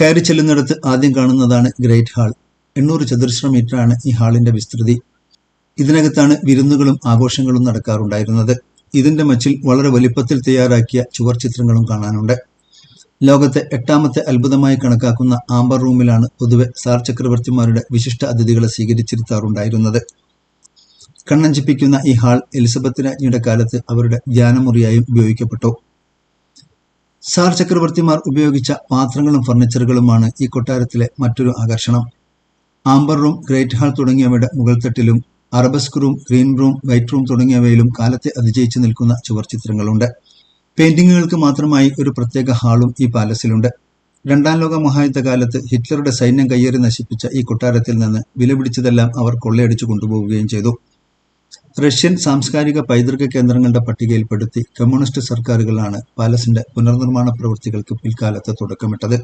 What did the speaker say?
കയറി ചെല്ലുന്നിടത്ത് ആദ്യം കാണുന്നതാണ് ഗ്രേറ്റ് ഹാൾ എണ്ണൂറ് ചതുരശ്ര മീറ്ററാണ് ഈ ഹാളിന്റെ വിസ്തൃതി. ഇതിനകത്താണ് വിരുന്നുകളും ആഘോഷങ്ങളും നടക്കാറുണ്ടായിരുന്നത്. ഇതിന്റെ മച്ചിൽ വളരെ വലിപ്പത്തിൽ തയ്യാറാക്കിയ ചുവർ ചിത്രങ്ങളും കാണാനുണ്ട്. ലോകത്തെ എട്ടാമത്തെ അത്ഭുതമായി കണക്കാക്കുന്ന ആംബർ റൂമിലാണ് പൊതുവെ സാർ ചക്രവർത്തിമാരുടെ വിശിഷ്ട അതിഥികളെ സ്വീകരിച്ചിരുത്താറുണ്ടായിരുന്നത്. കണ്ണഞ്ചിപ്പിക്കുന്ന ഈ ഹാൾ എലിസബത്ത് രാജ്ഞിയുടെ കാലത്ത് അവരുടെ ധ്യാനമുറിയായും ഉപയോഗിക്കപ്പെട്ടു. സാർ ചക്രവർത്തിമാർ ഉപയോഗിച്ച പാത്രങ്ങളും ഫർണിച്ചറുകളുമാണ് ഈ കൊട്ടാരത്തിലെ മറ്റൊരു ആകർഷണം. ആംബർ റൂം ഗ്രേറ്റ് ഹാൾ തുടങ്ങിയവയുടെ മുകൾത്തട്ടിലും arabesque room green room white room തുടങ്ങിയവയിലും കാലത്തെ അതിജയിച്ചു നിൽക്കുന്ന ചുവർ ചിത്രങ്ങളുണ്ട്. പെയിന്റിങ്ങുകൾക്ക് മാത്രമായി ഒരു പ്രത്യേക ഹാളും ഈ പാലസിലുണ്ട്. രണ്ടാം ലോക മഹായുദ്ധ കാലത്ത് ഹിറ്റ്ലറുടെ സൈന്യം കയ്യേറി നശിപ്പിച്ച ഈ കൊട്ടാരത്തിൽ നിന്ന് വിലപിടിച്ചതെല്ലാം അവർ കൊള്ളയടിച്ചു കൊണ്ടുപോവുകയും ചെയ്തു. റഷ്യൻ സാംസ്കാരിക പൈതൃക കേന്ദ്രങ്ങളുടെ പട്ടികയിൽപ്പെടുത്തി കമ്മ്യൂണിസ്റ്റ് സർക്കാരുകളാണ് പാലസിന്റെ പുനർനിർമ്മാണ പ്രവൃത്തികൾക്ക് പിൽക്കാലത്ത് തുടക്കമിട്ടത്.